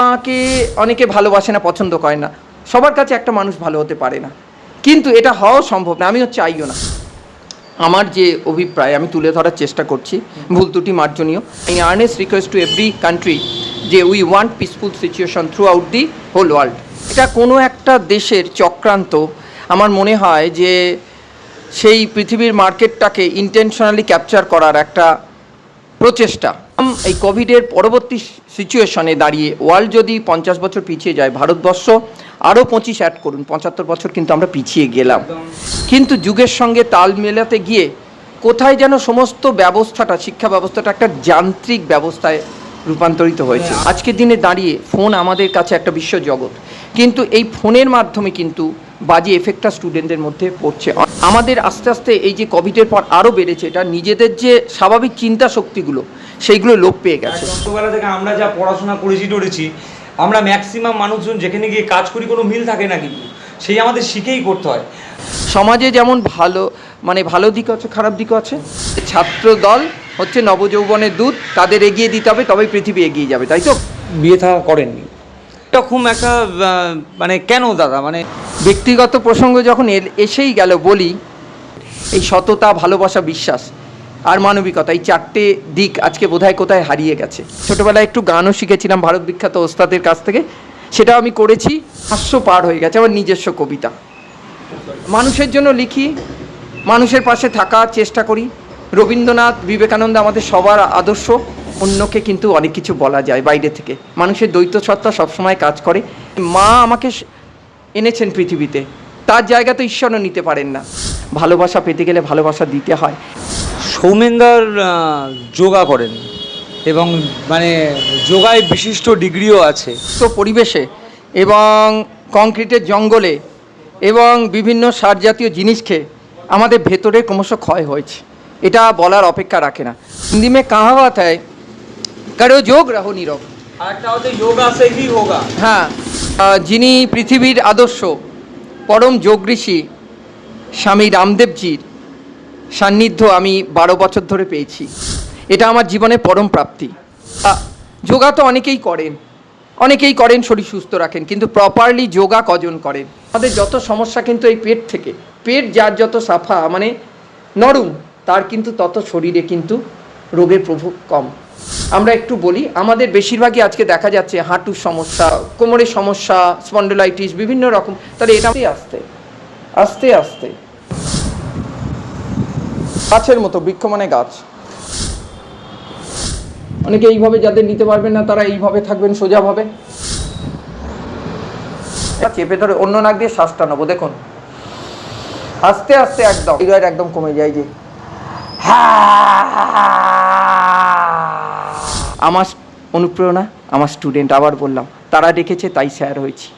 মাকে অনেকে ভালোবাসে না, পছন্দ করে না। সবার কাছে একটা মানুষ ভালো হতে পারে না। কিন্তু এটা হওয়াও সম্ভব না আমিও চাইও না। আমার যে অভিপ্রায়, আমি তুলে ধরার চেষ্টা করছি, ভুল ত্রুটি মার্জনীয়। এই earnest request to every country যে we want peaceful situation throughout the whole world এটা কোনো একটা দেশের চক্রান্ত, আমার মনে হয় যে সেই পৃথিবীর মার্কেটটাকে ইন্টেনশনালি ক্যাপচার করার একটা প্রচেষ্টা। এই কোভিডের পরবর্তী সিচুয়েশনে দাঁড়িয়ে ওয়ার্ল্ড যদি পঞ্চাশ বছর পিছিয়ে যায় ভারতবর্ষ আরও পঁচিশ অ্যাড করুন। পঁচাত্তর বছর কিন্তু আমরা পিছিয়ে গেলাম। কিন্তু যুগের সঙ্গে তাল মেলাতে গিয়ে কোথায় যেন সমস্ত ব্যবস্থাটা শিক্ষা ব্যবস্থাটা একটা যান্ত্রিক ব্যবস্থায় রূপান্তরিত হয়েছে। আজকের দিনে দাঁড়িয়ে ফোন আমাদের কাছে একটা বিশ্বজগৎ। কিন্তু এই ফোনের মাধ্যমে কিন্তু বাজে এফেক্টটা স্টুডেন্টদের মধ্যে পড়ছে। আমাদের আস্তে আস্তে এই যে কোভিডের পর আরও বেড়েছে এটা নিজেদের যে স্বাভাবিক চিন্তা শক্তিগুলো সেইগুলো লোপ পেয়ে গেছে। ছোটবেলা থেকে আমরা যা পড়াশোনা করেছি টরেছি আমরা ম্যাক্সিমাম মানুষজন যেখানে গিয়ে কাজ করি কোনো মিল থাকে না কিন্তু সেই আমাদের শিখেই করতে হয়। সমাজে যেমন ভালো মানে ভালো দিক আছে খারাপ দিকও আছে ছাত্র দল হচ্ছে নবযৌবনের দূত তাদের এগিয়ে দিতে হবে তবেই পৃথিবী এগিয়ে যাবে তাই তো? বিয়ে থাকা করেননি। এরকম একটা মানে কেন দাদা? মানে ব্যক্তিগত প্রসঙ্গ যখন এসেই গেল বলি, এই সততা, ভালোবাসা, বিশ্বাস আর মানবিকতা, এই চারটে দিক আজকে বোধহয় কোথায় হারিয়ে গেছে। ছোটবেলায় একটু গানও শিখেছিলাম ভারত বিখ্যাত ওস্তাদের কাছ থেকে, সেটাও আমি করেছি, হাস্য পার হয়ে গেছে আমার নিজস্ব কবিতা। মানুষের জন্য লিখি, মানুষের পাশে থাকার চেষ্টা করি। রবীন্দ্রনাথ বিবেকানন্দ আমাদের সবার আদর্শ। অন্যকে কিন্তু অনেক কিছু বলা যায় বাইরে থেকে। মানুষের দ্বৈত সত্তা সবসময় কাজ করে। মা আমাকে এনেছেন পৃথিবীতে। তার জায়গা তো ঈশ্বরও নিতে পারেন না। ভালোবাসা পেতে গেলে ভালোবাসা দিতে হয়। সৌমেন্দার যোগা করেন এবং মানে যোগায় বিশিষ্ট ডিগ্রিও আছে। তো পরিবেশে এবং কংক্রিটের জঙ্গলে এবং বিভিন্ন সার জাতীয় জিনিস খেয়ে আমাদের ভেতরে ক্রমশ ক্ষয় হয়েছে। এটা বলার অপেক্ষা রাখে না। হিন্দি মে কাহাবাত করো যোগ রাহো নীরব। আর হচ্ছে যোগা সে হি হোগা? হ্যাঁ যিনি পৃথিবীর আদর্শ পরম যোগ ঋষি স্বামী রামদেবজির সান্নিধ্য আমি বারো বছর ধরে পেয়েছি। এটা আমার জীবনে পরম প্রাপ্তি। যোগা তো অনেকেই করেন। অনেকেই করেন শরীর সুস্থ রাখেন কিন্তু প্রপারলি যোগা কজন করেন? আমাদের যত সমস্যা কিন্তু এই পেট থেকে। পেট যার যত সাফা মানে নরম তার কিন্তু তত শরীরে কিন্তু রোগের প্রভাব কম। আমরা একটু বলি, আমাদের বেশিরভাগই আজকে দেখা যাচ্ছে হাঁটুর সমস্যা, কোমরের সমস্যা, স্পন্ডোলাইটিস, বিভিন্ন রকম। তাহলে এটা আস্তে আস্তে আস্তে গাছের মতো বৃক্ষ মানে গাছ। অনেকে এইভাবে যাদের নিতে পারবেন না, তারা এইভাবে থাকবেন সোজাভাবে। চেপে ধরে অন্য নাক দিয়ে শ্বাসটা নেব, দেখুন। আস্তে আস্তে একদম হৃদয়টা একদম কমে যায় যে। আমার অনুপ্রেরণা আমার স্টুডেন্ট আবার বললাম তারা ডেকেছে তাই স্যার হয়েছি।